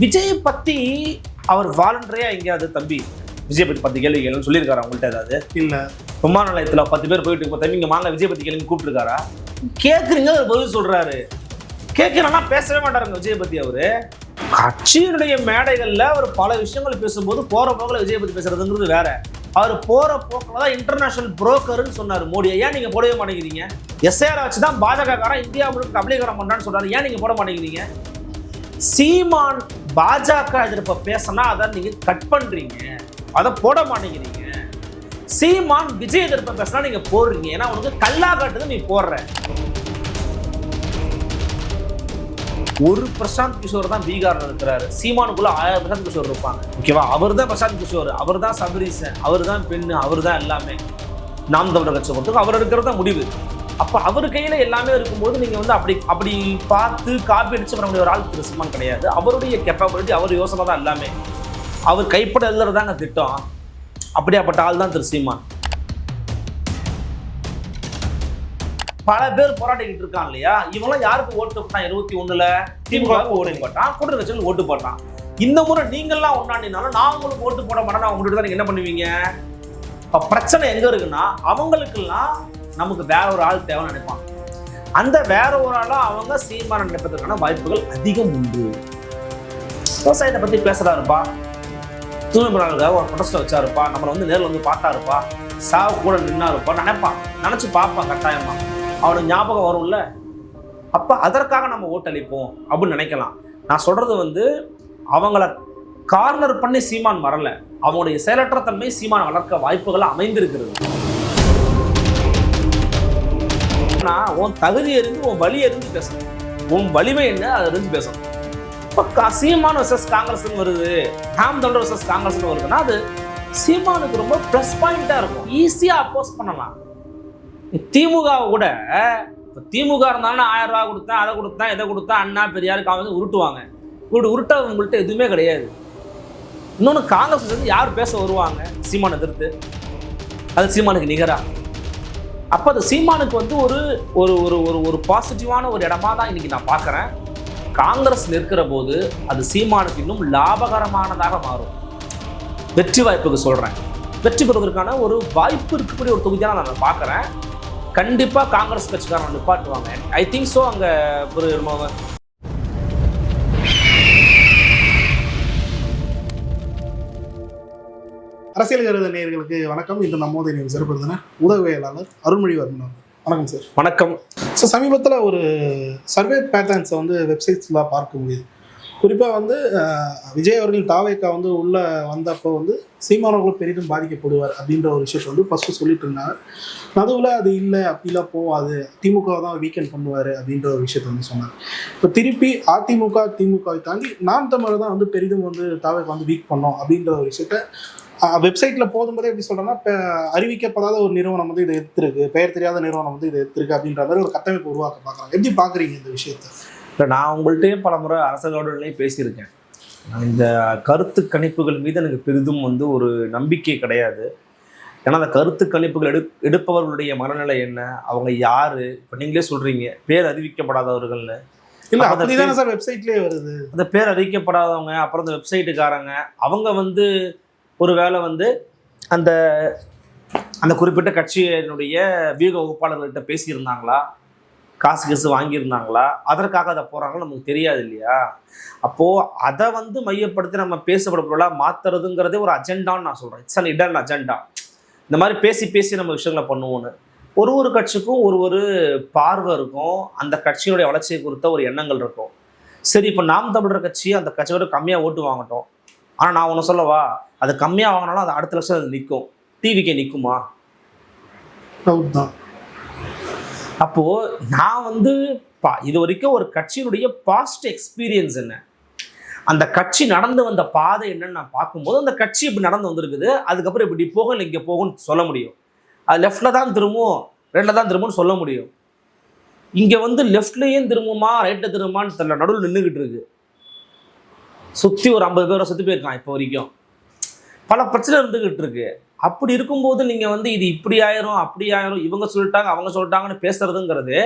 விஜய் பத்தி அவர் வாலண்டரியா எங்கேயாவது தம்பி? விஜய் பத்தி பத்து கேள்வி கேளுன்னு சொல்லியிருக்காரு அவங்கள்ட்ட ஏதாவது? இல்ல. விமான நிலையத்துல பத்து பேர் போயிட்டு இப்போ தம்பி இங்க வாங்க விஜய் பத்தி கேள்வி கூப்பிட்டுருக்காரா? கேட்குறீங்க அவர் பதில் சொல்றாரு. கேட்கலன்னா பேசவே மாட்டாருங்க விஜய் பத்தி அவரு. கட்சியினுடைய மேடைகள்ல அவர் பல விஷயங்கள் பேசும்போது போற போக்கில் விஜய் பத்தி பேசுறதுங்கிறது வேற. அவர் போற போக்கில் தான் இன்டர்நேஷனல் புரோக்கர்னு சொன்னார் மோடியை. ஏன் நீங்க போடவே மாட்டேங்கிறீங்க? எஸ்ஐஆர் வச்சு தான் பாஜக காரன் இந்தியா முழுக்க கபலீகரம் பண்றான்னு சொல்றாரு. ஏன் நீங்க போட மாட்டேங்கிறீங்க? சீமான் பாஜக எதிர்ப்ப பேசினா அதை நீங்க கட் பண்றீங்க. அதை போட மாட்டேங்கிறீங்க. சீமான் விஜய் எதிர்ப்ப பேசினா நீங்க போடுறீங்க. ஏன்னா உனக்கு கல்லா காட்டுது நீ போடுற. ஒரு பிரசாந்த் கிஷோர் தான் பீகார்ல இருக்கிறாரு. சீமானுக்குள்ள ஆயிரம் பிரசாந்த் கிஷோர் இருப்பாங்க. ஓகேவா? அவர் தான் பிரசாந்த் கிஷோர். அவர் தான் சபரீசன். அவர் தான் பெண்ணு. அவர் தான் எல்லாமே. நாம் தமிழர் கட்சி பொறுத்தவரைக்கும் அவர் இருக்கிறது தான் முடிவு. அப்போ அவர் கையில் எல்லாமே இருக்கும்போது நீங்கள் வந்து அப்படி அப்படி பார்த்து காப்பி அடிச்சு முடிய ஒரு ஆள் திரு சீமான் கிடையாது. அவருடைய கெப்பாபிலிட்டி அவர் யோசனை தான் எல்லாமே. அவர் கைப்பட எழுதுறதாங்க திட்டம். அப்படியாப்பட்ட ஆள் தான் திரு சீமான். பல பேர் போராடிக்கிட்டு இருக்கான் இல்லையா? இவங்களாம் யாருக்கு ஓட்டு போட்டான்? இருபத்தி ஒண்ணுல? திமுகவுக்கு ஓட்டு போட்டான். கூட்டணி கட்சிகளுக்கு ஓட்டு போட்டான். இந்த முறை நீங்கள்லாம் ஒன்னாண்டினாலும் நான் உங்களுக்கு ஓட்டு போட மாட்டேன் உங்கள்கிட்ட தான் என்ன பண்ணுவீங்க? இப்ப பிரச்சனை எங்க இருக்குன்னா அவங்களுக்கெல்லாம் நமக்கு வேற ஒரு ஆள் தேவைன்னு நினைப்பாங்க. அந்த வேற ஒரு ஆளா அவங்க சீமான நினைப்பதற்கான வாய்ப்புகள் அதிகம் உண்டு. விவசாயத்தை பத்தி பேசுறாருப்பா. தூய்மை பணியாளர்களுக்காக ஒரு ப்ரொடெஸ்ட் வச்சாருப்பா. நம்மளை வந்து நேரில் வந்து பார்த்தாருப்பா. சாவு கூட நின்னாருப்பா. நினைப்பான் நினைச்சு பார்ப்பான் கட்டாயமா. அவனுக்கு ஞாபகம் வரும்ல. அப்ப அதற்காக நம்ம ஓட்டளிப்போம் அப்படின்னு நினைக்கலாம். நான் சொல்றது வந்து அவங்கள கார்னர் பண்ணி சீமான் வரல. அவங்களுடைய செயலற்ற தன்மை சீமான் வளர்க்க வாய்ப்புகள் அமைந்திருக்கிறது. ஆனா, உன் தகுதி இருந்து உன் வழி இருந்து பேசணும். உன் வலிமை என்ன அதை இருந்து பேசணும். இப்போ சீமான் வர்சஸ் காங்கிரஸ்னு வருது. நாம் தொண்டர் வர்சஸ் காங்கிரஸ்னு வருதுன்னா அது சீமானுக்கு ரொம்ப ப்ளஸ் பாயிண்டா இருக்கும். ஈஸியா அப்போஸ் பண்ணலாம். திமுக கூட இப்போ திமுக இருந்தாலும் ஆயிரம் ரூபா கொடுத்தேன் அதை கொடுத்தேன் இதை கொடுத்தா அண்ணா பெரியார் காங்கிரஸ் உருட்டுவாங்க. இப்படி உருட்ட உங்கள்கிட்ட எதுவுமே கிடையாது. இன்னொன்று காங்கிரஸ் வந்து யார் பேச வருவாங்க? சீமானை எதிர்த்து. அது சீமானுக்கு நிகரா? அப்போ அது சீமானுக்கு வந்து ஒரு ஒரு ஒரு ஒரு ஒரு பாசிட்டிவான ஒரு இடமா தான் இன்னைக்கு நான் பார்க்குறேன். காங்கிரஸ் நிற்கிற போது அது சீமானுக்கு இன்னும் லாபகரமானதாக மாறும். வெற்றி வாய்ப்புக்கு சொல்கிறேன் வெற்றி பெறுவதற்கான ஒரு வாய்ப்பு இருக்கக்கூடிய ஒரு தொகுதியாக நான் பார்க்குறேன். கண்டிப்பாக காங்கிரஸ் கட்சிக்காரன் நிப்பாட்டுவாங்க. ஐ திங்க் ஸோ அங்கே ஒரு அரசியல் கருத நேயர்களுக்கு வணக்கம். இன்று நம்மோது நீங்கள் சிறப்பு ஊடகவியலாளர் அருள்மொழிவர்மன் வணக்கம் சார். வணக்கம். ஸோ சமீபத்தில் ஒரு சர்வே பேட்டர்ன்ஸை வந்து வெப்சைட்ஸ்லாம் பார்க்க முடியுது. குறிப்பாக வந்து விஜய் அவர்கள் தாவேக்கா வந்து உள்ளே வந்தப்போ வந்து சீமானவர்களும் பெரிதும் பாதிக்கப்படுவார் அப்படின்ற ஒரு விஷயத்தை வந்து ஃபஸ்ட்டு சொல்லிட்டு இருந்தாங்க. நடுவில் அது இல்லை அப்படிலாம் போகாது. திமுக தான் வீக்கெண்ட் பண்ணுவார் அப்படின்ற ஒரு விஷயத்தை வந்து சொன்னார் இப்போ திருப்பி அதிமுக திமுகவை தாண்டி நாம் தமிழர் தான் வந்து பெரிதும் வந்து தாவேக்கா வந்து வீக் பண்ணோம் அப்படின்ற ஒரு விஷயத்த வெப்சைட்டில் போதும்போதே எப்படி சொல்கிறேன்னா அறிவிக்கப்படாத ஒரு நிறுவனம் வந்து இதை எடுத்திருக்கு. பெயர் தெரியாத நிறுவனம் வந்து இதை எடுத்திருக்கு அப்படின்ற மாதிரி ஒரு கட்டமைப்பு உருவாக்க பார்க்குறாங்க. எப்படி பார்க்குறீங்க இந்த விஷயத்தை? இல்லை நான் உங்கள்கிட்டயும் பல முறை அரசர்களோடலையும் பேசியிருக்கேன் இந்த கருத்து கணிப்புகள் மீது எனக்கு பெரிதும் வந்து ஒரு நம்பிக்கை கிடையாது. ஏன்னா அந்த கருத்து கணிப்புகள் எடு எடுப்பவர்களுடைய மனநிலை என்ன? அவங்க யாரு? இப்போ நீங்களே சொல்றீங்க பேர் அறிவிக்கப்படாதவர்கள்னு. இல்ல அப்படிதானே சார் வெப்சைட்லயே வருது. அந்த பேர் அறிவிக்கப்படாதவங்க அப்புறம் இந்த வெப்சைட்டுக்காரங்க அவங்க வந்து ஒரு வேளை வந்து அந்த அந்த குறிப்பிட்ட கட்சியினுடைய வியூக வகுப்பாளர்கள்ட்ட பேசியிருந்தாங்களா? காசு கீசு வாங்கியிருந்தாங்களா? அதற்காக அதை போகிறாங்களோ நமக்கு தெரியாது இல்லையா? அப்போது அதை வந்து மையப்படுத்தி நம்ம பேசப்பட மாற்றுறதுங்கிறதே ஒரு அஜெண்டான்னு நான் சொல்கிறேன் இட்ஸ் அன் இடன் அஜெண்டா இந்த மாதிரி பேசி பேசி நம்ம விஷயங்களை பண்ணுவோன்னு ஒரு ஒரு கட்சிக்கும் ஒரு ஒரு பார்வை இருக்கும். அந்த கட்சியினுடைய வளர்ச்சியை குறித்த ஒரு எண்ணங்கள் இருக்கும். சரி இப்போ நாம் தமிழர் கட்சி அந்த கட்சியோட கம்மியாக ஓட்டு வாங்கட்டும். ஆனால் நான் ஒன்று சொல்லவா? அது கம்மியாக வாங்கினாலும் அது அடுத்த லட்சம் அது நிற்கும் டிவிக்கே நிற்குமா தான். அப்போது நான் வந்து பா இது வரைக்கும் ஒரு கட்சியினுடைய பாஸ்ட் எக்ஸ்பீரியன்ஸ் என்ன? அந்த கட்சி நடந்து வந்த பாதை என்னன்னு நான் பார்க்கும்போது அந்த கட்சி இப்படி நடந்து வந்திருக்குது. அதுக்கப்புறம் இப்படி போகும் இல்லை இங்கே போகும்னு சொல்ல முடியும். அது லெஃப்டில் தான் திரும்பும் ரெண்டில் தான் திரும்பும்னு சொல்ல முடியும். இங்கே வந்து லெஃப்ட்லேயும் திரும்புமா ரைட்டில் திரும்புமான்னு தெரியல. நடுவில் நின்றுக்கிட்டு இருக்கு. சுற்றி ஒரு ஐம்பது பேரை சுற்றி போயிருக்கான் இப்போ வரைக்கும். பல பிரச்சனை இருந்துக்கிட்டு இருக்கு. அப்படி இருக்கும்போது நீங்கள் வந்து இது இப்படி ஆயிரும் அப்படி ஆயிரும் இவங்க சொல்லிட்டாங்க அவங்க சொல்லிட்டாங்கன்னு பேசுறதுங்கிறது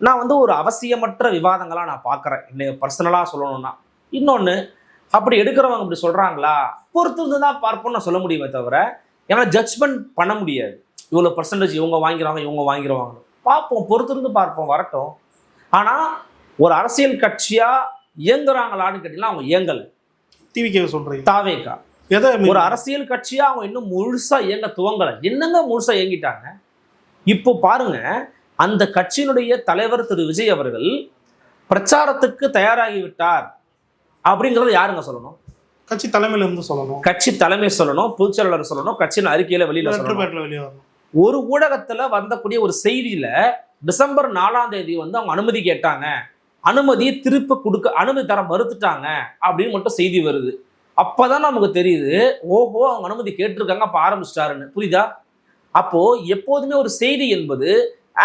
நான் வந்து ஒரு அவசியமற்ற விவாதங்களாக நான் பார்க்குறேன். இன்னைக்கு பர்சனலாக சொல்லணும்னா. இன்னொன்று அப்படி எடுக்கிறவங்க இப்படி சொல்றாங்களா? பொறுத்து தான் பார்ப்போம்னு நான் சொல்ல முடியுமே தவிர ஏன்னா ஜட்ஜ்மெண்ட் பண்ண முடியாது. இவ்வளோ பர்சன்டேஜ் இவங்க வாங்கிறாங்க இவங்க வாங்கிடுவாங்க பார்ப்போம் பொறுத்திருந்து பார்ப்போம் வரட்டும். ஆனால் ஒரு அரசியல் கட்சியா இயங்குறாங்களான்னு கேட்டீங்கன்னா அவங்க இயங்கல். டிவிக்கே சொல்றீங்க. தாவேக்கா எதை ஒரு அரசியல் கட்சியா அவங்க இன்னும் முழுசா இயங்க துவங்கல. என்னங்க முழுசா இயங்கிட்டாங்க? இப்போ பாருங்க அந்த கட்சியினுடைய தலைவர் திரு. விஜய் அவர்கள் பிரச்சாரத்துக்கு தயாராகி விட்டார் அப்படிங்கறத யாருங்க சொல்லணும்? கட்சி தலைமையில இருந்து சொல்லணும். கட்சி தலைமை சொல்லணும் பொதுச் செயலாளர் சொல்லணும் கட்சியின் அறிக்கையில வெளியில சொல்லணும். ஒரு ஊடகத்துல வந்தக்கூடிய ஒரு செய்தியில டிசம்பர் நாலாம் தேதி வந்து அவங்க அனுமதி கேட்டாங்க. அனுமதியை திருப்ப கொடுக்க அனுமதி தர மறுத்துட்டாங்க அப்படின்னு மட்டும் செய்தி வருது. அப்பதான் நமக்கு தெரியுது ஓஹோ அவங்க அனுமதி கேட்டிருக்காங்க அப்ப ஆரம்பிச்சிட்டாருன்னு. புரியுதா? அப்போ எப்போதுமே ஒரு செய்தி என்பது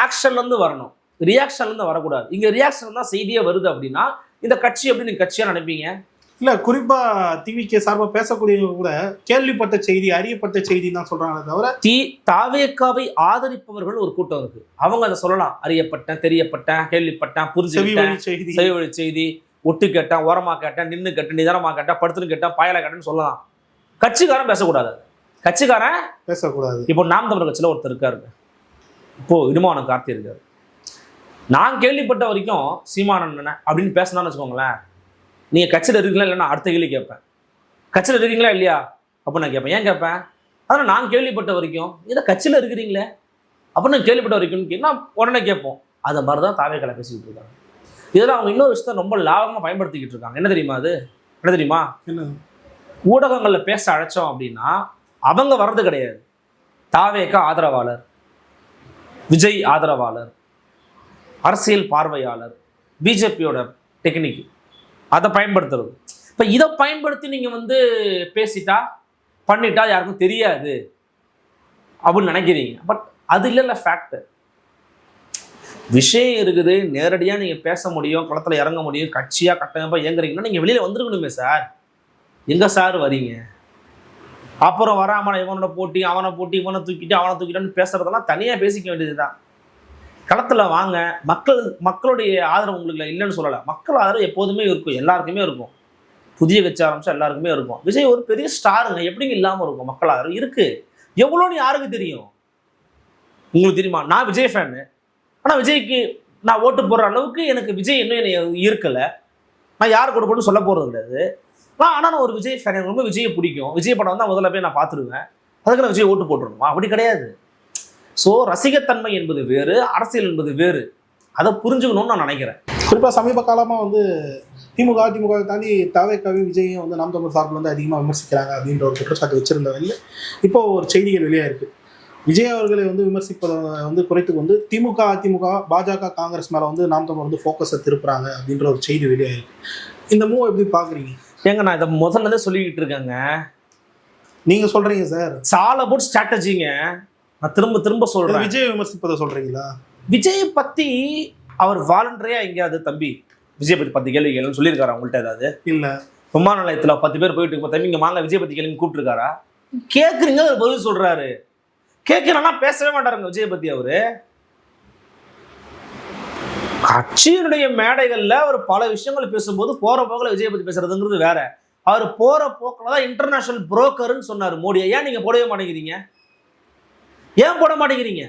ஆக்ஷன்ல இருந்து வரணும். ரியாக்ஷன்ல இருந்து வரக்கூடாது. இங்க ரியாக்ஷன் தான் செய்தியே வருது அப்படின்னா இந்த கட்சி எப்படி நீங்க கட்சியா நினைப்பீங்க? இல்ல குறிப்பா டிவிக்கே சார்பா பேசக்கூடியவங்க கூட கேள்விப்பட்ட செய்தி அறியப்பட்ட செய்தி தான் சொல்றாங்களே தவிர தி தாவேக்காவை ஆதரிப்பவர்கள் ஒரு கூட்டம் இருக்கு. அவங்க அதை சொல்லலாம். அறியப்பட்டேன் தெரியப்பட்டேன் கேள்விப்பட்டேன் வழி செய்தி. செய்தி. ஒட்டு கேட்டேன் ஓரமா கேட்டேன் நின்று கேட்டேன் நிதானமா கேட்டேன் படுத்துன்னு கேட்டேன் பாயலா கேட்டேன்னு சொல்லலாம். கட்சிக்காரன் பேசக்கூடாது. கட்சிக்காரன் பேசக்கூடாது. இப்போ நாம் தமிழர் கட்சியில் ஒருத்தர் இருக்காரு. இப்போ இடுமான கார்த்தி இருக்காரு. நான் கேள்விப்பட்ட வரைக்கும் சீமானன் அண்ணன் அப்படின்னு பேசினான்னு வச்சுக்கோங்களேன் நீங்கள் கட்சியில் இருக்கீங்களா இல்லைன்னா அடுத்த கேள்வி கேட்பேன். கட்சியில் இருக்கீங்களா இல்லையா? அப்போ நான் கேட்பேன். ஏன் கேட்பேன்? ஆனால் நான் கேள்விப்பட்ட வரைக்கும் இதை கட்சியில் இருக்கிறீங்களே அப்போ நான் கேள்விப்பட்ட வரைக்கும் கேட்டா உடனே கேட்போம். அது மாதிரி தான் தாவே கலை பேசிக்கிட்டு இருக்காங்க. இதில் அவங்க இன்னொரு விஷயத்த ரொம்ப லாபமாக பயன்படுத்திக்கிட்டு இருக்காங்க. என்ன தெரியுமா அது? என்ன தெரியுமா? என்ன? ஊடகங்களில் பேச அழைச்சோம் அப்படின்னா அவங்க வர்றது கிடையாது. தாவேக்கா ஆதரவாளர் விஜய் ஆதரவாளர் அரசியல் பார்வையாளர் பிஜேபியோட டெக்னிக் அதை பயன்படுத்துறது. இப்போ இதை பயன்படுத்தி நீங்கள் வந்து பேசிட்டா பண்ணிட்டா யாருக்கும் தெரியாது அப்படின்னு நினைக்கிறீங்க. பட் அது இல்லைல்ல ஃபேக்ட் விஷயம் இருக்குது. நேரடியாக நீங்கள் பேச முடியும் களத்தில் இறங்க முடியும் கட்சியாக கட்டமைப்பாக இயங்குறீங்கன்னா நீங்கள் வெளியில் வந்துருக்கணுமே சார். எங்கே சார் வரீங்க? அப்புறம் வராமல் இவனோட போட்டி அவனை போட்டி இவனை தூக்கிட்டு அவனை தூக்கிட்டான்னு பேசுறதெல்லாம் தனியாக பேசிக்க வேண்டியது தான் களத்தில் வாங்க. மக்கள் மக்களுடைய ஆதரவு உங்களுக்கு இல்லைன்னு சொல்லலை. மக்கள் ஆதரவு எப்போதுமே இருக்கும். எல்லாருக்குமே இருக்கும். புதிய கட்சி ஆரம்பிச்சா எல்லாருக்குமே இருக்கும். விஜய் ஒரு பெரிய ஸ்டாருங்க. எப்படிங்க இல்லாமல் இருக்கும்? மக்கள் ஆதரவு இருக்குது எவ்வளோன்னு யாருக்கு தெரியும்? உங்களுக்கு தெரியுமா? நான் விஜய் ஃபேனு ஆனால் விஜய்க்கு நான் ஓட்டு போடுற அளவுக்கு எனக்கு விஜய் இன்னும் என்னை இருக்கலை நான் யார் கூட சொல்ல போகிறது கிடையாது. நான் ஆனால் நான் ஒரு விஜய் ஃபேன் எனக்கு ரொம்ப விஜயை பிடிக்கும். விஜய் படம் தான் முதல்ல போய் நான் பார்த்துருவேன். அதுக்கு நான் விஜய் ஓட்டு போட்டுருணுமா? அப்படி கிடையாது. ஸோ ரசிகத்தன்மை என்பது வேறு அரசியல் என்பது வேறு. அதை புரிஞ்சுக்கணும்னு நான் நினைக்கிறேன். குறிப்பாக சமீப காலமாக வந்து திமுக திமுக தாண்டி தாவேக்காவையும் விஜயும் வந்து நாம் தமிழ் சார்பில் வந்து அதிகமாக விமர்சிக்கிறாங்க அப்படின்ற ஒரு குற்றச்சாட்டு வச்சிருந்த வழியில் இப்போ ஒரு செய்திகள் வெளியாக இருக்குது விஜய் அவர்களை வந்து விமர்சிப்பதை வந்து குறைத்து கொண்டு திமுக அதிமுக பாஜக காங்கிரஸ் மேல வந்து நாம் தமிழ் வந்து ஃபோக்கஸை திருப்புறாங்க அப்படின்ற ஒரு செய்தி வெளியா இருக்கு இந்த மூவ் எப்படி பாக்குறீங்க? ஏங்க நான் இதை முதல்ல சொல்லிக்கிட்டு இருக்கேங்க. நீங்க சொல்றீங்க சார். சால் அபவுட் ஸ்ட்ராட்டஜிங்க நான் திரும்ப திரும்ப சொல்றேன். விஜய் விமர்சிப்பதை சொல்றீங்களா? விஜய் பத்தி அவர் வாலண்டரியா எங்கேயாவது தம்பி விஜய் பத்தி பத்து கேள்வி கேளுன்னு சொல்லியிருக்காரா உங்கள்கிட்ட ஏதாவது? இல்ல. விமான நிலையத்துல பத்து பேர் போயிட்டு இருக்கும் தம்பி இங்க வாங்க விஜய் பத்தி கேளுங்க கூப்பிட்டுருக்காரா? கேட்குறீங்க பதில் சொல்றாரு. கேட்கலன்னா பேசவே மாட்டாருங்க விஜய பத்தி அவரு. கட்சியினுடைய மேடைகளில் அவர் பல விஷயங்கள் பேசும்போது போற போக்கில் விஜய பத்தி பேசுறதுங்கிறது வேற. அவர் போற போக்கில் தான் இன்டர்நேஷனல் புரோக்கர்னு சொன்னார் மோடியை. ஏன் நீங்க போடவே மாட்டேங்கிறீங்க? ஏன் போட மாட்டேங்கிறீங்க?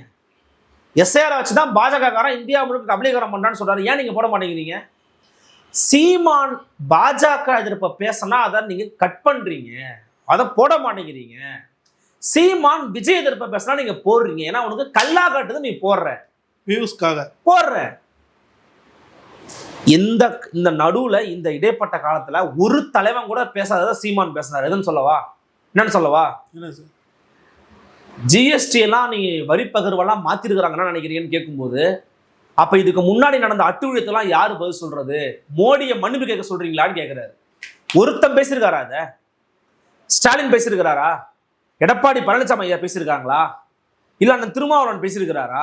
எஸ்ஐஆர் வச்சு தான் பாஜக காரன் இந்தியா முழுக்க கபலீகரம் பண்ணான்னு சொல்றாரு. ஏன் நீங்க போட மாட்டேங்கிறீங்க? சீமான் பாஜக எதிர்ப்ப பேசினா அதை நீங்க கட் பண்றீங்க. அதை போட மாட்டேங்கிறீங்க. சீமான் விஜய் எதிர்ப்ப பேசினா நீங்க போடுறீங்க. ஏன்னா உனக்கு கல்லா காட்டுது நீ போடுற. வியூஸ்க்காக. போடுற. இந்த இந்த நடுவுல இந்த இடைப்பட்ட காலத்துல ஒரு தலைவன் கூட பேசாதத சீமான் பேசினார். எதுன்னு சொல்லவா? என்னன்னு சொல்லவா? என்ன சார்? ஜிஎஸ்டி எல்லாம் நீ வரி பகிர்வெல்லாம் மாத்திருக்கிறாங்கன்னு நினைக்கிறீங்கன்னு கேட்கும்போது அப்ப இதுக்கு முன்னாடி நடந்த அட்டுழியத்தெல்லாம் யாரு பதில் சொல்றது? மோடியை மன்னிப்பு கேட்க சொல்றீங்களான்னு கேட்கிறாரு ஒருத்தன் பேசியிருக்காரா அத? ஸ்டாலின் பேசியிருக்கிறாரா? எடப்பாடி பழனிசாமி ஐயா பேசியிருக்காங்களா? இல்லை அண்ணன் திருமாவளவன் பேசியிருக்கிறாரா?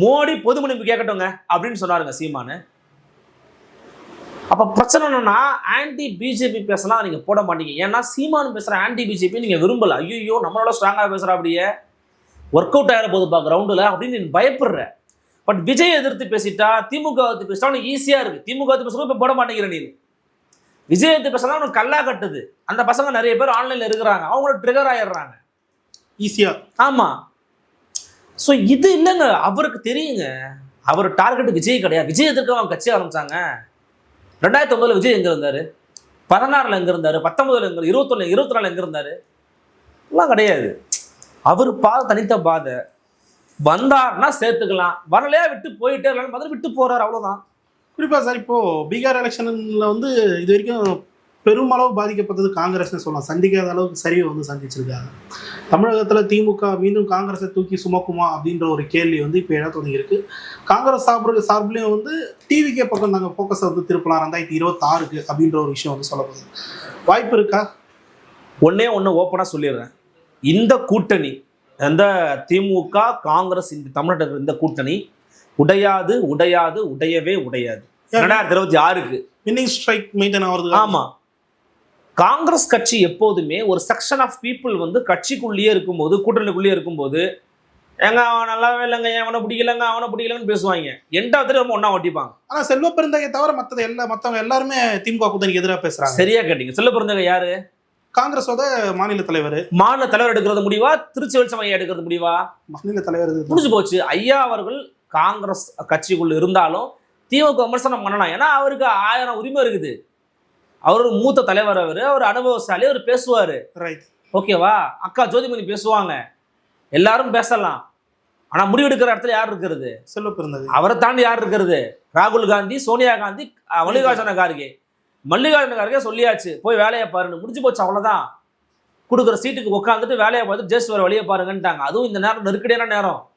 மோடி பொது மன்னிப்பு கேட்கட்டுங்க அப்படின்னு சொன்னாருங்க சீமானு. அப்போ பிரச்சனை என்னன்னா ஆன்டி பிஜேபி பேசினா நீங்கள் போட மாட்டீங்க. ஏன்னா சீமானு பேசுகிற ஆன்டி பிஜேபி நீங்கள் விரும்பல. ஐயோ நம்மளோட ஸ்ட்ராங்காக பேசுகிற அப்படியே. ஒர்க் அவுட் ஆகிற போது பார்க்க கிரவுண்டில் அப்படின்னு நீ பயப்படுற. பட் விஜய் எதிர்த்து பேசிட்டா திமுக எதிர்த்து பேசிட்டா உனக்கு இருக்குது இருக்கு. திமுக எதிர்த்து பேசுறது இப்போ போட மாட்டேங்கிற நீ. விஜய் எடுத்து பேசினா அவனுக்கு கல்லா கட்டுது. அந்த பசங்க நிறைய பேர் ஆன்லைன்ல இருக்கிறாங்க. அவங்கள ட்ரிகர் ஆயிடுறாங்க. ஈஸியா ஆமா. ஸோ இது இல்லைங்க அவருக்கு தெரியுங்க. அவர் டார்கெட் விஜய் கிடையாது. விஜய் எதிர்க்க அவங்க கட்சி ஆரம்பிச்சாங்க? ரெண்டாயிரத்தி ஒன்பதுல விஜய் எங்க இருந்தாரு? பதினாறுல எங்க இருந்தாரு? பத்தொன்பதுல எங்க இருபத்தொன்னு இருபத்தி நாலு எங்க இருந்தாரு? எல்லாம் கிடையாது. அவர் பாதை தனித்த பாதை. வந்தார்னா சேர்த்துக்கலாம். வரலையா விட்டு போயிட்டே இருக்கலாம் பதில் விட்டு போறாரு. அவ்வளவுதான். குறிப்பாக சார் இப்போது பீகார் எலெக்ஷனில் வந்து இது வரைக்கும் பெருமளவு பாதிக்கப்பட்டது காங்கிரஸ்னு சொல்லலாம். சந்திக்காத அளவுக்கு சரிவை வந்து சந்திச்சிருக்காங்க. தமிழகத்தில் திமுக மீண்டும் காங்கிரஸை தூக்கி சுமக்குமா அப்படின்ற ஒரு கேள்வி வந்து இப்போ எழ தொடங்கியிருக்கு. காங்கிரஸ் சார்பு சார்பிலையும் வந்து டிவிக்கே பக்கம் நாங்கள் ஃபோக்கஸை வந்து திருப்பலாம். ரெண்டாயிரத்தி இருபத்தாறுக்கு அப்படின்ற ஒரு விஷயம் வந்து சொல்லப்படுது வாய்ப்பு இருக்கா? ஒன்னே ஒன்று ஓப்பனாக சொல்லிடுறேன். இந்த கூட்டணி அந்த திமுக காங்கிரஸ் இந்த தமிழ்நாட்டில் இருக்கிற இந்த கூட்டணி உடையாது உடையாது உடையவே உடையாது. ரெண்டாயிரத்தி இருபத்தி ஆறுக்கு? வின்னிங் ஸ்ட்ரைக் மெயின்டைன் ஆகிறது ஆமா. காங்கிரஸ் கட்சி எப்போதுமே ஒரு செக்ஷன் ஆஃப் பீப்புள் வந்து கட்சிக்குள்ளேயே இருக்கும்போது கூட்டணிக்குள்ளேயே இருக்கும்போது ஏங்க அவன் நல்லாவே இல்லைங்க அவனை பிடிக்கலங்க அவனை பிடிக்கலன்னு பேசுவாங்க. எண்டாவது ரொம்ப ஒன்றா ஒட்டிப்பாங்க. ஆனா செல்வ பெருந்தகை தவிர மற்றது எல்லா மற்றவங்க எல்லாருமே திமுக கூட்டணிக்கு எதிராக பேசுறாங்க. சரியா கேட்டீங்க. செல்ல பிறந்தவங்க யாரு? காங்கிரஸோட மாநில தலைவர். மாநில தலைவர் எடுக்கிறது முடிவா? திருச்சி வெளிச்சம் ஐயா எடுக்கிறது முடிவா? மாநில தலைவர். முடிஞ்சு போச்சு. ஐயா அவர்கள் காங்கிரஸ் கட்சிக்குள்ள இருந்தாலும் திமுக விமர்சனம் பண்ணலாம் ஏன்னா அவருக்கு ஆயிரம் உரிமை இருக்குது. அவர் ஒரு மூத்த தலைவர் அவர். அவர் அனுபவசாலி அவர் பேசுவாரு. ஓகேவா? அக்கா ஜோதிமணி பேசுவாங்க. எல்லாரும் பேசலாம். ஆனா முடிவெடுக்கிற இடத்துல யார் இருக்கிறது? செல்வ பெருந்தகை. அவரை தாண்டி யார் இருக்கிறது? ராகுல் காந்தி சோனியா காந்தி மல்லிகார்ஜுன கார்கே. மல்லிகார்ஜுன கார்கே சொல்லியாச்சு. போய் வேலையை பாருன்னு. முடிஞ்சு போச்சு அவ்வளவுதான். கொடுக்குற சீட்டுக்கு உட்காந்துட்டு வேலையை பார்த்து ஜஸ்ட் வர வழியை பாருங்கன்ட்டாங்க. அதுவும் இந்த நேரம் நெருக்கடியான நேரம்.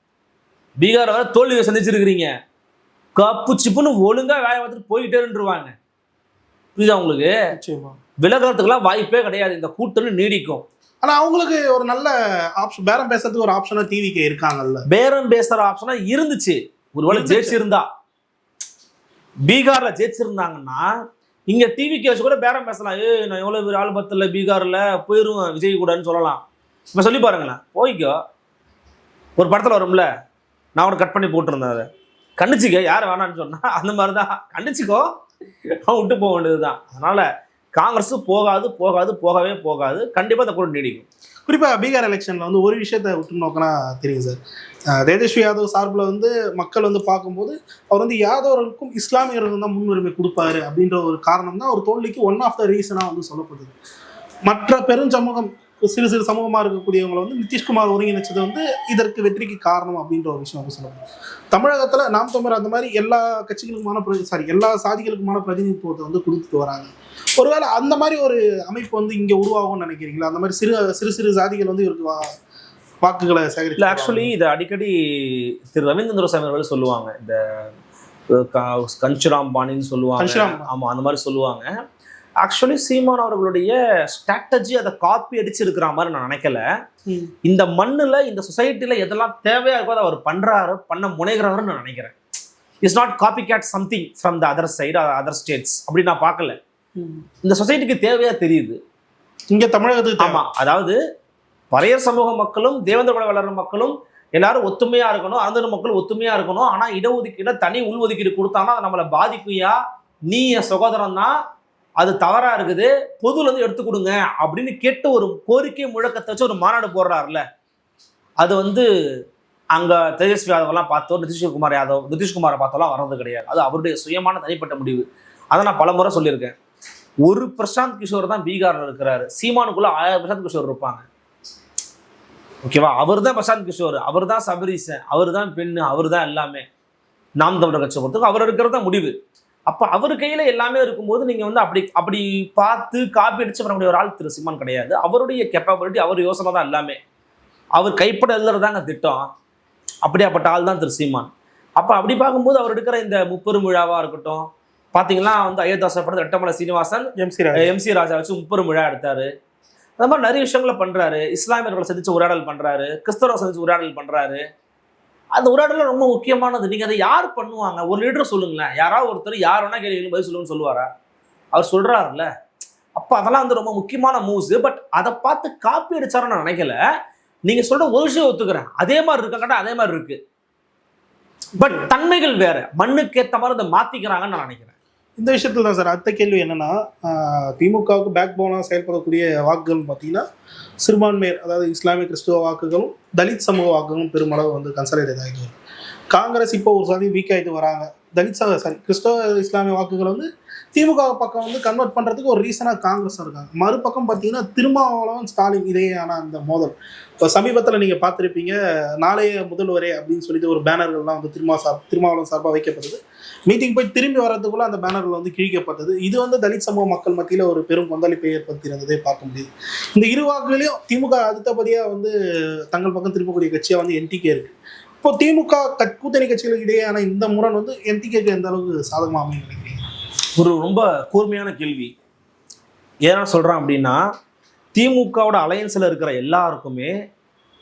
பீகார் வர தோல்வியை சந்திச்சிருக்கிறீங்க. கப்பு சிப்புன்னு ஒழுங்கா வேலையை பார்த்துட்டு போயிட்டே இருந்துருவாங்க. புரியுதா உங்களுக்கு? விலகிறதுக்கெல்லாம் வாய்ப்பே கிடையாது. இந்த கூட்டணி நீடிக்கும். ஆனா அவங்களுக்கு ஒரு நல்ல ஆப்ஷன் பேரம் பேசுறதுக்கு ஒரு ஆப்ஷனா டிவிக்கு இருக்காங்கல்ல. பேரம் பேசுற ஆப்ஷனா இருந்துச்சு. ஒருவேளை. ஜெயிச்சிருந்தா. பீகார்ல ஜெயிச்சிருந்தாங்கன்னா இங்க டிவி கேஸ் கூட பேரம் பேசலாம். ஏ நான் எவ்வளவு பேர் ஆள் பத்தல பீகார்ல போயிருவேன் விஜய் கூடன்னு சொல்லலாம். இப்ப சொல்லி பாருங்களேன். போய்க்கோ. ஒரு படத்துல வரும்ல? நான் உனக்கு கட் பண்ணி போட்டிருந்தேன் அதை. கண்டிச்சிக்க யார் வேணான்னு சொன்னால் அந்த மாதிரி தான் கண்டிச்சிக்கோ அவன் விட்டு போக வேண்டியது தான் அதனால் காங்கிரஸும் போகாது போகாது போகவே போகாது. கண்டிப்பாக இந்த கூட நீடிக்கும். குறிப்பாக பீகார் எலெக்ஷனில் வந்து ஒரு விஷயத்தை விட்டு நோக்கினா தெரியும் சார். தேஜஸ்வி யாதவ் சார்பில் வந்து மக்கள் வந்து பார்க்கும்போது அவர் வந்து யாதவர்களுக்கும் இஸ்லாமியர்களுக்கும் தான் முன்னுரிமை கொடுப்பாரு அப்படின்ற ஒரு காரணம் தான் ஒரு தோல்விக்கு ஒன் ஆஃப் த ரீசனாக வந்து சொல்லப்படுது மற்ற பெருஞ்சமூகம் சிறு சிறு சமூகமாக இருக்கக்கூடியவங்களை வந்து நிதிஷ்குமார் ஒருங்கிணைச்சது வந்து இதற்கு வெற்றிக்கு காரணம் அப்படின்ற ஒரு விஷயம் வந்து சொல்லப்படுது தமிழகத்தில் நாம் தமிழர் அந்த மாதிரி எல்லா கட்சிகளுக்குமான சாரி எல்லா சாதிகளுக்குமான பிரதிநிதித்துவத்தை வந்து கொடுத்துட்டு வராங்க. ஒருவேளை அந்த மாதிரி ஒரு அமைப்பு வந்து இங்க உருவாகும்னு நினைக்கிறீங்களா? அந்த மாதிரி சிறு சிறு சிறு ஜாதிகள் வந்து இவருக்கு வா- வாக்குகளை சேகரிச்சு ஆக்சுவலி இதை அடிக்கடி திரு ரவீந்திர சாமி அவர்கள் சொல்லுவாங்க. இந்த அஹ், க- கஞ்சுராம் பாணின்னு சொல்லுவாங்க. கஞ்சுராம். ஆமா அந்த மாதிரி சொல்லுவாங்க. ஆக்சுவலி சீமான் அவர்களுடைய ஸ்ட்ராட்டஜி அதை காப்பி அடிச்சு இருக்கிற மாதிரி நான் நினைக்கல. இந்த மண்ணுல இந்த சொசைட்டில எதெல்லாம் தேவையா இருக்கோ அதை அவர் பண்றாரு பண்ண முனைகிறாருன்னு நான் நினைக்கிறேன். It's not copycat something from the other side other states அப்படி நான் பார்க்கல. இந்த சொசைட்டிக்கு தேவையா தெரியுது. இங்க தமிழகத்துக்கு ஆமா அதாவது பறையர் சமூக மக்களும் தேவேந்திர குல வளரும் மக்களும் எல்லாரும் ஒத்துமையா இருக்கணும் அருந்தர் மக்கள் ஒத்துமையா இருக்கணும். ஆனா இடஒதுக்கீடு தனி உள்ஒதுக்கீடு கொடுத்தாங்கன்னா அது நம்மளை பாதிக்குயா நீ என் சகோதரன் தான் அது தவறா இருக்குது பொதுல இருந்து எடுத்து கொடுங்க அப்படின்னு கேட்டு ஒரு கோரிக்கை முழக்கத்தை வச்சு ஒரு மாநாடு போடுறாருல. அது வந்து அங்க தேஜஸ்வி யாதவெல்லாம் பார்த்தோம் நிதிஷ்குமார் யாதவ் நிதிஷ்குமாரை பார்த்தோலாம் வர்றது கிடையாது. அது அவருடைய சுயமான தனிப்பட்ட முடிவு. அதை நான் பல முறை சொல்லியிருக்கேன். ஒரு பிரசாந்த் கிஷோர் தான் பீகார்ல இருக்கிறாரு. சீமானுக்குள்ள ஆயிரம் பிரசாந்த் கிஷோர் இருப்பாங்க. ஓகேவா? அவர் தான் பிரசாந்த் கிஷோர். அவர் தான் சபரீசன். அவர் தான் பெண்ணு. அவர் தான் எல்லாமே. நாம் தமிழர் கட்சி பொறுத்தவரைக்கும் அவர் இருக்கிறது தான் முடிவு. அப்போ அவர் கையில எல்லாமே இருக்கும்போது நீங்க வந்து அப்படி அப்படி பார்த்து காப்பி அடிச்சு வரக்கூடிய ஒரு ஆள் திரு சீமான் கிடையாது. அவருடைய கெப்பாபிலிட்டி அவர் யோசனை தான் எல்லாமே. அவர் கைப்பட எழுதுறதாங்க திட்டம். அப்படியாப்பட்ட ஆள் தான் திரு சீமான் அப்போ அப்படி பார்க்கும்போது அவர் எடுக்கிற இந்த முப்பெரும் விழாவா இருக்கட்டும் பாத்தீங்கன்னா வந்து அயோத்தாச படத்தில் ரெட்டமலை சீனிவாசன் எம்சி ராஜா. எம்சி ராஜா வச்சு முப்பெரும் விழா எடுத்தாரு. அந்த மாதிரி நிறைய விஷயங்களை பண்றாரு. இஸ்லாமியர்களை சந்திச்சு உரையாடல் பண்றாரு. கிறிஸ்தவரை சந்திச்சு உரையாடல் பண்றாரு. அந்த உரையாடல் ரொம்ப முக்கியமானது. நீங்கள் அதை யார் பண்ணுவாங்க? ஒரு லீடர் சொல்லுங்களேன். யாராவது ஒருத்தர் யார் வேணா கேள்வி பதில் சொல்லுங்கன்னு சொல்லுவாரா? அவர் சொல்கிறாருல்ல அப்போ அதெல்லாம் வந்து ரொம்ப முக்கியமான மூவ்ஸ் பட் அதை பார்த்து காப்பி அடிச்சாருன்னு நான் நினைக்கல. நீங்கள் சொல்கிற ஒரு விஷயம் ஒத்துக்கிறேன். அதே மாதிரி இருக்காங்கடா அதே மாதிரி இருக்குது பட் தன்மைகள் வேற. மண்ணுக்கு ஏற்ற மாதிரி அதை மாற்றிக்கிறாங்கன்னு நான் நினைக்கிறேன். இந்த விஷயத்துல தான் சார் அடுத்த கேள்வி என்னன்னா திமுகவுக்கு பேக் போனாக செயல்படக்கூடிய வாக்குகள் பார்த்தீங்கன்னா சிறுபான்மையர் அதாவது இஸ்லாமிய கிறிஸ்துவ வாக்குகளும் தலித் சமூக வாக்குகளும் பெருமளவு வந்து கன்சலேட் ஆகிட்டு காங்கிரஸ் இப்போ ஒரு சதவீதம் வீக் ஆகிட்டு வராங்க. தலித் சம சாரி கிறிஸ்தவ இஸ்லாமிய வாக்குகளை வந்து திமுக பக்கம் வந்து கன்வெர்ட் பண்ணுறதுக்கு ஒரு ரீசனாக காங்கிரஸ் இருக்காங்க. மறுபக்கம் பார்த்தீங்கன்னா திருமாவளவன் ஸ்டாலின் இடையேயான அந்த மோதல். இப்போ சமீபத்தில் நீங்கள் பார்த்துருப்பீங்க நாளைய முதல்வரே அப்படின்னு சொல்லிட்டு ஒரு பேனர்கள்லாம் வந்து திருமா சார் திருமாவளவன் சார்பாக வைக்கப்பட்டது. மீட்டிங் போய் திரும்பி வர்றதுக்குள்ள அந்த பேனர்கள் வந்து கிழிக்கப்பட்டது. இது வந்து தலித் சமூக மக்கள் மத்தியில் ஒரு பெரும் கொந்தளிப்பை ஏற்படுத்தியிருந்ததே பார்க்க முடியுது. இந்த இரு வாக்குகளையும் திமுக அடுத்தபடியாக வந்து தங்கள் பக்கம் திரும்பக்கூடிய கட்சியாக வந்து என்டிகே இருக்குது இப்போ திமுக கூட்டணி கட்சிகளுக்கு இடையேயான இந்த முரண் வந்து என்டிகேக்கு எந்த அளவுக்கு சாதகமாக அமையும் நினைக்கிறீங்க? ஒரு ரொம்ப கூர்மையான கேள்வி. ஏன் சொல்கிறேன் அப்படின்னா திமுகவோட அலையன்ஸில் இருக்கிற எல்லாருக்குமே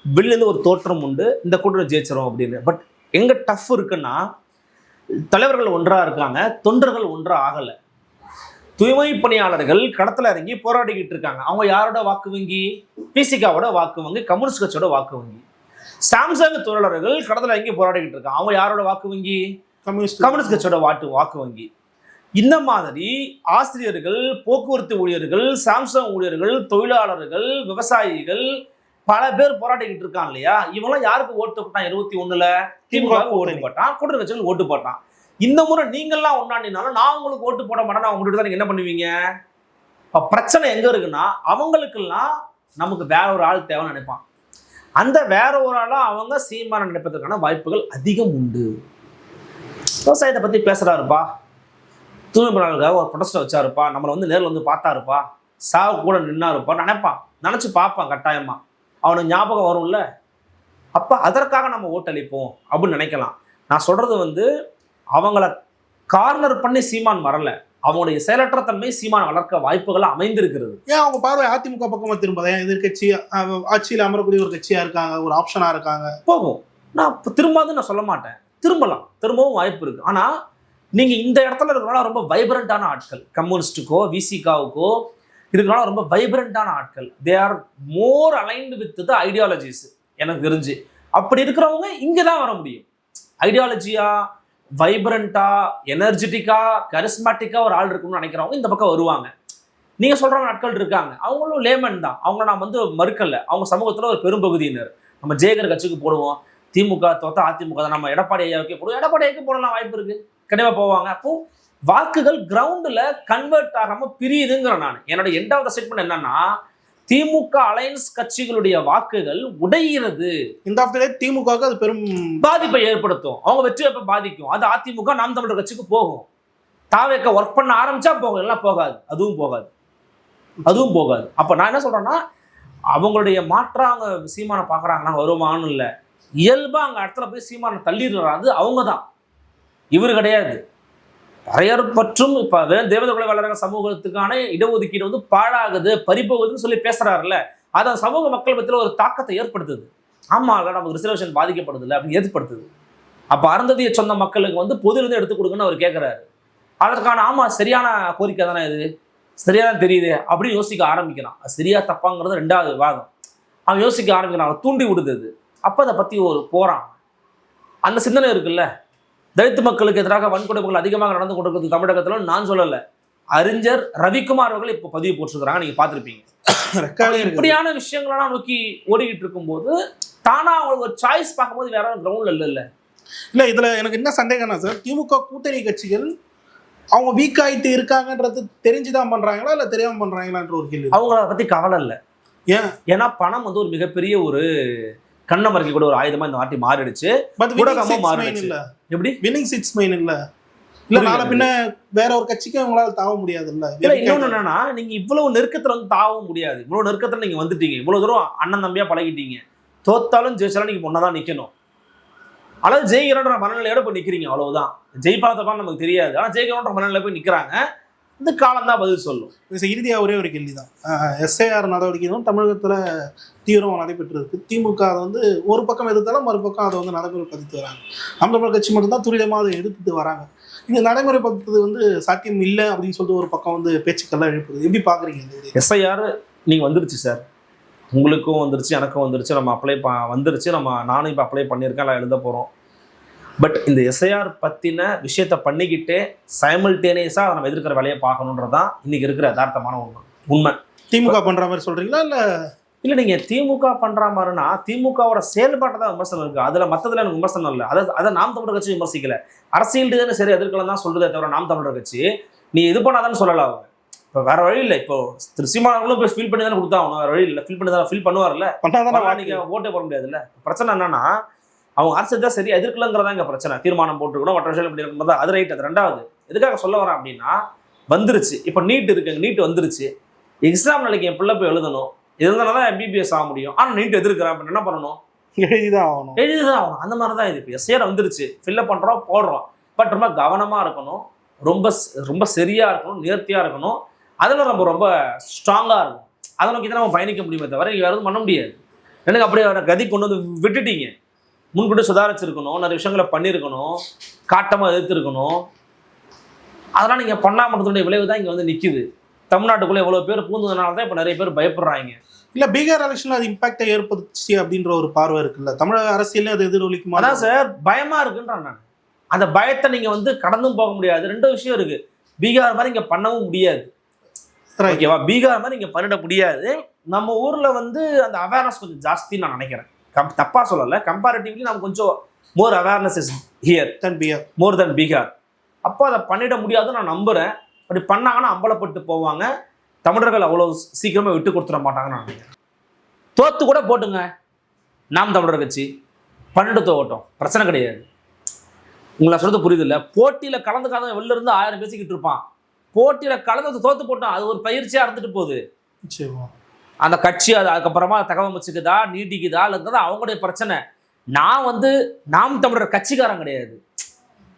வெளிலேருந்து ஒரு தோற்றம் உண்டு இந்த கூட்டணி ஜெயிச்சிடும் அப்படின்னு. பட் எங்கே டஃப் இருக்குன்னா தலைவர்கள் ஒன்றாக இருக்காங்க தொண்டர்கள் ஒன்றாக ஆகலை. தூய்மை பணியாளர்கள் கடத்தில் இறங்கி போராடிக்கிட்டு இருக்காங்க. அவங்க யாரோட வாக்கு வங்கி? பிசிகாவோட வாக்கு வங்கி கம்யூனிஸ்ட் கட்சியோட வாக்கு வங்கி. சாம்சங் தொழிலாளர்கள் களத்தில் இறங்கி போராடிக்கிட்டு இருக்காங்க. அவங்க யாரோட வாக்கு வங்கி? கம்யூனிஸ்ட். கம்யூனிஸ்ட் கட்சியோட வாட்டு வாக்கு வங்கி. இந்த மாதிரி ஆசிரியர்கள் போக்குவரத்து ஊழியர்கள் சாம்சங் ஊழியர்கள் தொழிலாளர்கள் விவசாயிகள் பல பேர் போராடிக்கிட்டு இருக்காங்க இல்லையா? இவங்களாம் யாருக்கு ஓட்டு போட்டான்? இருபத்தி ஒண்ணுல திமுக ஓட்டு போட்டான். கூட்டணி கட்சிகள் ஓட்டு போட்டான். இந்த முறை நீங்கள்லாம் ஒன்னாண்டினாலும் நான் உங்களுக்கு ஓட்டு போட மாட்டேன் நான் உங்கள்கிட்ட தான் என்ன பண்ணுவீங்க? பிரச்சனை எங்க இருக்குன்னா அவங்களுக்கெல்லாம் நமக்கு வேற ஒரு ஆள் தேவைன்னு நினைப்பான். அந்த வேற ஒரு ஆளாக அவங்க சீமான நினைப்பதற்கான வாய்ப்புகள் அதிகம் உண்டு. விவசாயத்தை பற்றி பேசுகிறாருப்பா தூய்மை பணியாளர்களுக்காக ஒரு ப்ரொடெஸ்ட் வச்சாருப்பா. நம்மளை வந்து நேரில் வந்து பார்த்தாருப்பா. சாவு கூட நின்னாருப்பா நினைப்பான். நினச்சி பார்ப்பான் கட்டாயமாக அவனுக்கு ஞாபகம் வரும்ல. அப்போ அதற்காக நம்ம ஓட்டளிப்போம் அப்படின்னு நினைக்கலாம். நான் சொல்கிறது வந்து அவங்கள கார்னர் பண்ணி சீமான் வரலை. அவங்களுடைய செயலற்ற தன்மை சீமான் வளர்க்க வாய்ப்புகள் அமைந்திருக்கிறது. ஏன் அவங்க பார்வை அதிமுக பக்கமா திரும்ப ஏன் எதிர்கட்சி ஆட்சியில் அமரக்கூடிய ஒரு கட்சியா இருக்காங்க ஒரு ஆப்ஷனா இருக்காங்க. போகும். நான் திரும்பாதுன்னு நான் சொல்ல மாட்டேன். திரும்பலாம். திரும்பவும் வாய்ப்பு இருக்கு. ஆனா நீங்க இந்த இடத்துல இருக்கிறனால ரொம்ப வைப்ரண்டான ஆட்கள். கம்யூனிஸ்டுக்கோ விசிகாவுக்கோ இருக்கிறனால ரொம்ப வைப்ரண்டான ஆட்கள். They are more aligned with the ideologies எனக்கு தெரிஞ்சு. அப்படி இருக்கிறவங்க இங்கே தான் வர முடியும். ஐடியாலஜியா வைப்ரண்டா எனர்ஜெட்டிக்கா கரிஸ்மேட்டிக்கா ஒரு ஆள் இருக்கணும்னு நினைக்கிறவங்க இந்த பக்கம் வருவாங்க. நீங்க சொல்ற நாட்கள் இருக்காங்க. அவங்களும் லேமன் தான். அவங்க நான் வந்து மறுக்கல. அவங்க சமூகத்துல ஒரு பெரும்பகுதியினர். நம்ம ஜெயகர் கட்சிக்கு போடுவோம். திமுக தொத்த அதிமுக தான். நம்ம எடப்பாடி ஐயாவுக்கே போடுவோம். எடப்பாடி ஐயாவுக்கு போடலாம் வாய்ப்பு இருக்கு. கண்டிப்பா போவாங்க. அப்போ வாக்குகள் கிரவுண்டில் கன்வெர்ட் ஆகாம பிரியுதுங்கிற நான். என்னோட எண்டாவது ஸ்டேட்மெண்ட் என்னன்னா திமுக அலையன்ஸ் கட்சிகளுடைய வாக்குகள் உடைகிறது இந்த ஆஃப்டர் திமுகவுக்கு அது பெரும் பாதிப்பை ஏற்படுத்தும். அவங்க வெற்றி வாய்ப்பை பாதிக்கும்? அது அதிமுக நாம் தமிழர் கட்சிக்கு போகும். தாவேக்க ஒர்க் பண்ண ஆரம்பிச்சா போகும். எல்லாம் போகாது. அதுவும் போகாது. அதுவும் போகாது. அப்ப நான் என்ன சொல்றேன்னா அவங்களுடைய மாற்றா அவங்க சீமானை பார்க்குறாங்கன்னா வருமானம் இல்லை. இயல்பா அங்க இடத்துல போய் சீமானை தள்ளிடுறாது அவங்க தான் இவர் கிடையாது. பறையர் பற்றும் இப்போ வே- தேவத குல சமூகத்துக்கான இடஒதுக்கீடு வந்து பாழாகுது பறிப்போகுதுன்னு சொல்லி பேசுகிறாருல்ல அது அந்த சமூக மக்கள் மத்தியில் ஒரு தாக்கத்தை ஏற்படுத்துது. ஆமாம் நமக்கு ரிசர்வேஷன் பாதிக்கப்படுது இல்லை அப்படின்னு ஏற்படுத்துது. அப்போ அருந்ததிய சொந்த மக்களுக்கு வந்து பொதுலேருந்து எடுத்து கொடுங்கன்னு அவர் கேட்குறாரு அதற்கான ஆமாம் சரியான கோரிக்கை தானே இது? சரியாக தான் தெரியுது அப்படின்னு யோசிக்க ஆரம்பிக்கிறான். அது சரியா தப்பாங்கிறது ரெண்டாவது வாதம் அவன் யோசிக்க ஆரம்பிக்கிறான் அவன் தூண்டி விடுது அது அப்போ அதை பற்றி ஒரு போகிறான் அந்த சிந்தனை இருக்குல்ல? தலித் மக்களுக்கு எதிராக வன்கொடுமைகள் அதிகமாக நடந்து கொண்டிருக்கிறது தமிழகத்தில் நான் சொல்லலை. அறிஞர் ரவிக்குமார் அவர்கள் இப்போ பதிவு போட்டிருக்கிறாங்க நீங்க பார்த்துருப்பீங்க. இப்படியான விஷயங்களெல்லாம் நோக்கி ஓடிக்கிட்டு இருக்கும்போது தானா அவங்களுக்கு ஒரு சாய்ஸ் பார்க்கும்போது வேற கிரவுண்ட்ல இல்ல இல்ல. இல்ல இதுல எனக்கு என்ன சந்தேகம்னா சார் திமுக கூட்டணி கட்சிகள் அவங்க வீக் ஆயிட்டு இருக்காங்கன்றது தெரிஞ்சுதான் பண்றாங்களா இல்ல தெரியாம பண்றாங்களான்ற ஒரு கேள்வி. அவங்கள பத்தி கவலை இல்லை. ஏன்? ஏன்னா பணம் வந்து ஒரு மிகப்பெரிய ஒரு கண்ணை மறைக்க கூட ஒரு ஆயுதமா இந்த வாட்டி மாறிடுச்சு. ஊடகமும் மாறிடுச்சு. எப்படி? வின்னிங் சிக்ஸ் மைன் இல்ல. இல்ல நாளை பின்ன வேற ஒரு கட்சிக்கு அவங்களால தாவ முடியாது இல்ல. இல்ல இன்னொன்னு என்னன்னா நீங்க இவ்வளவு நெருக்கத்துல வந்து தாவும் முடியாது. இவ்வளவு நெருக்கத்துல நீங்க வந்துட்டீங்க. இவ்வளவு தூரம் அண்ணன் தம்பியா பழகிட்டீங்க. தோத்தாலும் ஜெயிச்சாலும் நீங்க ஒன்னதான் நிக்கணும். அல்லது ஜெயிக்கிறோன்ற மனநிலையோட போய் நிக்கிறீங்க அவ்வளவுதான். ஜெயிப்பாள தப்பா நமக்கு தெரியாது. ஆனா ஜெயிக்கிறோன்ற மனநிலை போய் நிக்கிறாங்க. இந்த காலம் தான் பதில் சொல்லும். இது இறுதியா ஒரே ஒரு கேள்வி தான் எஸ்ஐஆர் நடவடிக்கைகளும் தமிழகத்துல தீவிரமாக நடைபெற்று இருக்கு திமுக அதை வந்து ஒரு பக்கம் எதிர்த்தாலும் மறுபக்கம் அதை வந்து நடைமுறைப்படுத்தி வராங்க. நாம் தமிழர் கட்சி மட்டும்தான் துரிதமாக அதை எடுத்துட்டு வராங்க. இந்த நடைமுறைப்படுத்துறது வந்து சாத்தியம் இல்லை அப்படின்னு சொல்லிட்டு ஒரு பக்கம் வந்து பேச்சுக்கள்லாம் எழுப்புது. எப்படி இது? எஸ்ஐஆர் நீங்கள் வந்துருச்சு சார். உங்களுக்கும் வந்துருச்சு எனக்கும் வந்துருச்சு. நம்ம அப்ளை ப வந்துருச்சு. நம்ம நானும் இப்போ அப்ளை பண்ணியிருக்கேன் எல்லாம் எழுத போகிறோம் பட் இந்த எஸ்ஐஆர் பத்தின விஷயத்த பண்ணிக்கிட்டு சைமல்டேனியஸா நம்ம எதிர்க்கிற வேலையை பார்க்கணுன்றதான் இன்னைக்கு இருக்கிற யதார்த்தமான உண்மை. உண்மை. திமுக பண்ற மாதிரி சொல்றீங்களா இல்ல? இல்ல நீங்க திமுக பண்ற மாதிரினா திமுகவோட செயல்பாட்டை தான் விமர்சனம் இருக்கு. அதுல மத்ததுல எனக்கு விமர்சனம் இல்லை. அதை அதை நாம் தமிழர் கட்சி விமர்சிக்கல. அரசியல் ரீதியான சரி எதிர்க்கலாம் தான் சொல்றதே தவிர நாம் தமிழர் கட்சி நீ இது பண்ணாதான்னு சொல்லல அவங்க. இப்போ வேற வழி இல்லை. இப்போ திரு சீமானவங்களும் இப்போ ஃபீல் பண்ணி தானே கொடுத்தா அவங்க வேற வழி இல்லை. ஃபீல் பண்ணி தான் ஃபீல் பண்ணுவார்ல பண்ணாதானே பண்ணா நீங்க ஓட்டே போட முடியாதுல்ல. பிரச்சனை என்னன்னா அவங்க அரசு தான் சரி எதிர்க்கலங்கிறதா இங்க பிரச்சனை. தீர்மானம் போட்டுருக்கணும் மற்ற விஷயம் இப்படி இருக்கும்போது அது ரைட் அது ரெண்டாவது எதுக்காக சொல்ல வரேன் அப்படின்னா வந்துருச்சு. இப்போ நீட் இருக்குங்க நீட் வந்துருச்சு. எக்ஸாம் நாளைக்கு என் பிள்ளை போய் எழுதணும். எழுதுனா தான் எம்பிபிஎஸ் ஆக முடியும். ஆனால் நீட் எதிர்க்கிறேன் அப்படின்னு என்ன பண்ணணும்? எழுதிதான் ஆகணும். எழுதிதான் ஆகணும். அந்த மாதிரி தான் இது. இப்போ எஸ்ஏஆர் வந்துருச்சு. ஃபில்லப் பண்ணுறோம் போடுறோம். பட் ரொம்ப கவனமாக இருக்கணும். ரொம்ப ரொம்ப சரியாக இருக்கணும் நேர்த்தியாக இருக்கணும். அதில் நம்ம ரொம்ப ஸ்ட்ராங்காக இருக்கணும். அதை நோக்கி தான் நம்ம பயணிக்க முடியுமே தவிர வேறு எதுவும் பண்ண முடியாது. எனக்கு அப்படியே கதி கொண்டு வந்து விட்டுட்டீங்க. முன்கூட்டி சுதாரிச்சிருக்கணும் நிறைய விஷயங்களை பண்ணியிருக்கணும் காட்டமாக எதிர்த்திருக்கணும். அதெல்லாம் நீங்கள் பண்ணாமட்டதுடைய விளைவு தான் இங்கே வந்து நிற்கிது தமிழ்நாட்டுக்குள்ளே எவ்வளோ பேர் பூந்ததுனால தான் இப்போ நிறைய பேர் பயப்படுறாங்க. இல்ல பீகார் எலெக்ஷன்ல அது இம்பாக்டை ஏற்படுத்துச்சு அப்படின்ற ஒரு பார்வை இருக்குல்ல? தமிழக அரசியல் அது எதிரொலிக்குமா? அதான் சார் பயமா இருக்குன்றான் நான். அந்த பயத்தை நீங்க வந்து கடந்தும் போக முடியாது. ரெண்டு விஷயம் இருக்கு. பீகார் மாதிரி இங்க பண்ணவும் முடியாது. ஓகேவா? பீகார் மாதிரி இங்க பண்ணிட முடியாது. நம்ம ஊர்ல வந்து அந்த அவேர்னஸ் கொஞ்சம் ஜாஸ்தின்னு நான் நினைக்கிறேன். கம் தப்பா சொல்லல. கம்பேரிட்டிவ்லி நம்ம கொஞ்சம் more awareness is here then Bihar more then Bihar அப்போ அதை பண்ணிட முடியாதுன்னு நான் நம்புறேன். அப்படி பண்ணாங்கன்னா அம்பலப்பட்டு போவாங்க. தமிழர்கள் அவ்வளோ சீக்கிரமா விட்டு கொடுத்துட மாட்டாங்கன்னு நான் நினைக்கிறேன். தோத்து கூட போட்டுங்க. நாம் தமிழர் கட்சி. பன்னெண்டு தோட்டம் பிரச்சனை கிடையாது. உங்களை சொல்றது புரியுது இல்லை? போட்டியில் கலந்துக்காத வெளில இருந்து ஆயிரம் பேசிக்கிட்டு இருப்பான். போட்டியில் கலந்து தோத்து போட்டான் அது ஒரு பயிற்சியாக இருந்துட்டு போகுது. நிச்சயமா. அந்த கட்சி அது அதுக்கப்புறமா தகவமைச்சுக்குதா நீட்டிக்குதா இல்லைங்கிறது அவங்களுடைய பிரச்சனை. நான் வந்து நாம் தமிழர் கட்சிக்காரன் கிடையாது.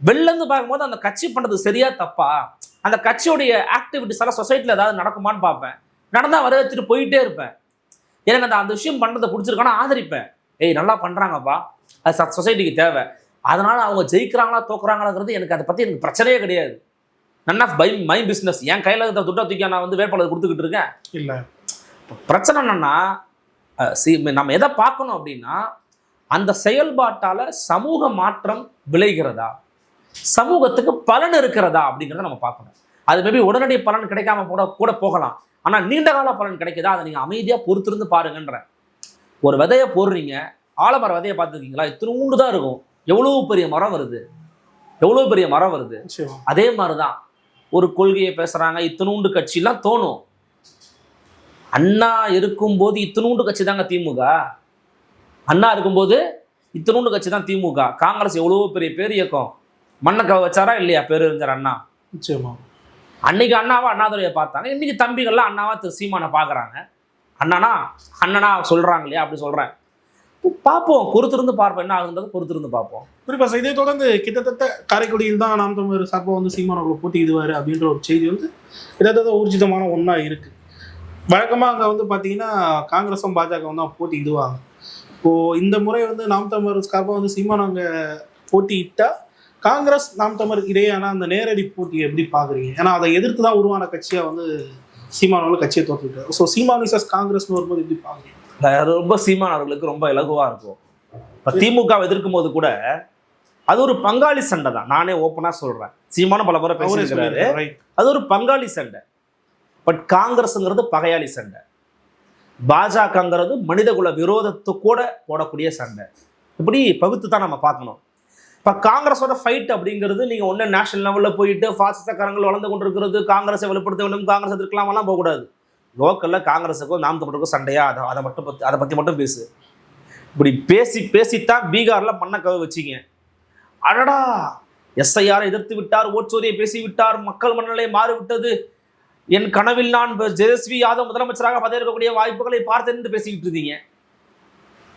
வெளிலேருந்து பார்க்கும்போது அந்த கட்சி பண்ணது சரியா தப்பா? அந்த கட்சியுடைய ஆக்டிவிட்டிஸ் எல்லாம் சொசைட்டியில் ஏதாவது நடக்குமான்னு பார்ப்பேன். நடந்தால் வரவேற்றுட்டு போயிட்டே இருப்பேன். எனக்கு அந்த அந்த விஷயம் பண்ணுறதை பிடிச்சிருக்கானா ஆதரிப்பேன். ஏய் நல்லா பண்ணுறாங்கப்பா அது சொசைட்டிக்கு தேவை. அதனால் அவங்க ஜெயிக்கிறாங்களா தோக்குறாங்களாங்கிறது எனக்கு அதை பற்றி எனக்கு பிரச்சனையே கிடையாது. None of by my business என் கையில் இருக்கிற துட்டை தூக்கி நான் வந்து வேட்பாளர் கொடுத்துக்கிட்டு இருக்கேன்? இல்லை. பிரச்சனை என்னன்னா நம்ம எதை பார்க்கணும் அப்படின்னா அந்த செயல்பாட்டால சமூக மாற்றம் விளைகிறதா? சமூகத்துக்கு பலன் இருக்கிறதா அப்படிங்கிறத நம்ம பார்க்கணும். அது மேபி உடனடி பலன் கிடைக்காம கூட கூட போகலாம். ஆனா நீண்ட கால பலன் கிடைக்குதா? அதை நீங்க அமைதியா பொறுத்திருந்து பாருங்கன்றேன். ஒரு விதையை போடுறீங்க ஆலமர விதையை பார்த்துருக்கீங்களா? இத்தினூண்டு தான் இருக்கும். எவ்வளவு பெரிய மரம் வருது? எவ்வளவு பெரிய மரம் வருது? அதே மாதிரிதான். ஒரு கொள்கையை பேசுறாங்க இத்தினூண்டு கட்சிலாம் தோணும். அண்ணா இருக்கும்போது இத்தினூண்டு கட்சி தாங்க திமுக. அண்ணா இருக்கும்போது இத்தினூண்டு கட்சி தான் திமுக. காங்கிரஸ் எவ்வளவோ பெரிய பேர் இயக்கம். மண்ணக்க வச்சாரா இல்லையா? பேரறிஞர் அண்ணா. நிச்சயமா. அன்னைக்கு அண்ணாவா அண்ணாதுரையை பார்த்தாங்க. இன்னைக்கு தம்பிகள்லாம் அண்ணாவா திரு சீமானை பார்க்குறாங்க. அண்ணனா அண்ணனா சொல்றாங்க இல்லையா? அப்படி சொல்றேன். பார்ப்போம். பொறுத்திருந்து பார்ப்போம். என்ன ஆகுன்றது பொறுத்திருந்து பார்ப்போம். குறிப்பா சார், இதை தொடர்ந்து கிட்டத்தட்ட காரைக்குடியில் தான் நாம் தமிழர் சார்பாக வந்து சீமான் அவர்கள் போட்டியிடுவார் அப்படின்ற ஒரு செய்தி வந்து கிட்டத்தட்ட ஊர்ஜிதமான ஒன்றா இருக்கு. வழக்கமாக அங்கே வந்து பார்த்தீங்கன்னா காங்கிரஸும் பாஜகவும் தான் போட்டியிடுவாங்க இப்போ இந்த முறை வந்து நாம் தமிழர் சார்பாக வந்து சீமான் அங்கே போட்டியிட்டா காங்கிரஸ் நாம் தமிழர் இடையேயான அந்த நேரடி போட்டியை எப்படி பார்க்குறீங்க ஏன்னா அதை எதிர்த்து தான் உருவான கட்சியாக வந்து சீமான் அவர்கள் கட்சியை தோற்றுக்கிட்டார் ஸோ சீமான் விசஸ் காங்கிரஸ்னு வரும்போது எப்படி பார்க்குறீங்க அது ரொம்ப சீமான் அவர்களுக்கு ரொம்ப இலகுவா இருக்கும். இப்போ திமுக எதிர்க்கும் போது கூட அது ஒரு பங்காளி சண்டை தான். நானே ஓப்பனா சொல்றேன். சீமானும் பல முறை பேசியிருக்கிறாரு. அது ஒரு பங்காளி சண்டை. பட் காங்கிரஸ்ங்கிறது பகையாளி சண்டை. பாஜகங்கிறது மனிதகுல விரோதத்துக்கூட போடக்கூடிய சண்டை. இப்படி பகுத்து தான் நம்ம பார்க்கணும். இப்போ காங்கிரஸோட ஃபைட் அப்படிங்கிறது நீங்கள் ஒன்று நேஷனல் லெவலில் போயிட்டு பாசிசக்காரங்கள் வளர்ந்து கொண்டிருக்கிறது காங்கிரஸை வெளிப்படுத்த வேண்டும் காங்கிரஸ் எதிர்க்கலாமெல்லாம் போகக்கூடாது. லோக்கலில் காங்கிரஸுக்கும் நாம் தமிழருக்கும் சண்டையா? அதை அதை மட்டும் பற்றி அதை பற்றி மட்டும் பேசு. இப்படி பேசி பேசித்தான் பீகாரில் பண்ண கதை வச்சிங்க. அடடா! எஸ்ஐஆரை எதிர்த்து விட்டார் ஓட்சோதியை பேசி விட்டார் மக்கள் மனநிலை மாறிவிட்டது. என் கனவில் நான் ஜெயஸ்வி யாதவ் முதலமைச்சராக பதவியேற்கக்கூடிய வாய்ப்புகளை பார்த்தேன் என்று பேசிக்கிட்டு இருந்தீங்க.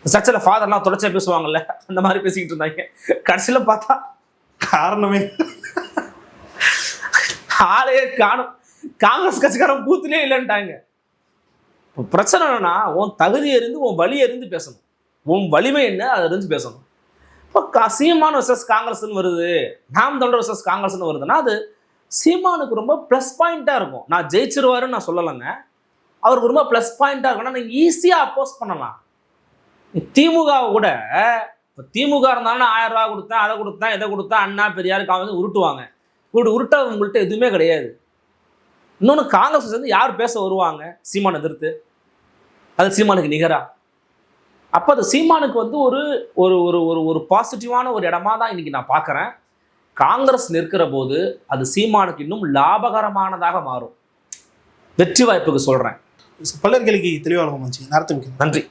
சர்ச்சில் ஃபாதர்லாம் தொடர்ச்சியாக பேசுவாங்கல்ல அந்த மாதிரி பேசிக்கிட்டு இருந்தாங்க. கடைசியில் பார்த்தா காரணமே. ஆளே காணும். காங்கிரஸ் கட்சிக்காரன் பூத்துலேயே இல்லைன்ட்டாங்க. பிரச்சனை என்னன்னா உன் தகுதி அறிந்து உன் வழி அறிந்து பேசணும். உன் வலிமை என்ன அதை அறிந்து பேசணும். இப்போ சீமான் வர்சஸ் காங்கிரஸ்னு வருது. நாம் தமிழர் வர்சஸ் காங்கிரஸ்னு வருதுன்னா அது சீமானுக்கு ரொம்ப ப்ளஸ் பாயிண்ட்டாக இருக்கும். நான் ஜெயிச்சிருவாருன்னு நான் சொல்லலைங்க. அவருக்கு ரொம்ப ப்ளஸ் பாயிண்ட்டாக இருக்கும்னா நீங்கள் ஈஸியாக அப்போஸ் பண்ணலாம். திமுகவை கூட இப்போ திமுக இருந்தாலும் ஆயிரம் ரூபா கொடுத்தேன் அதை கொடுத்தேன் இதை கொடுத்தேன் அண்ணா பெரியாருக்கு அவங்க உருட்டுவாங்க. இப்படி உருட்ட உங்கள்கிட்ட எதுவுமே கிடையாது. இன்னொன்று காங்கிரஸ் வந்து யார் பேச வருவாங்க? சீமான் எதிர்த்து. அது சீமானுக்கு நிகரா? அப்போ அது சீமானுக்கு வந்து ஒரு ஒரு ஒரு ஒரு ஒரு பாசிட்டிவான ஒரு இடமா தான் இன்னைக்கு நான் பார்க்குறேன். காங்கிரஸ் நிற்கிற போது அது சீமானுக்கு இன்னும் லாபகரமானதாக மாறும். வெற்றி வாய்ப்புக்கு சொல்கிறேன் பல்லர் கேள்விக்கு தெளிவாக நன்றி.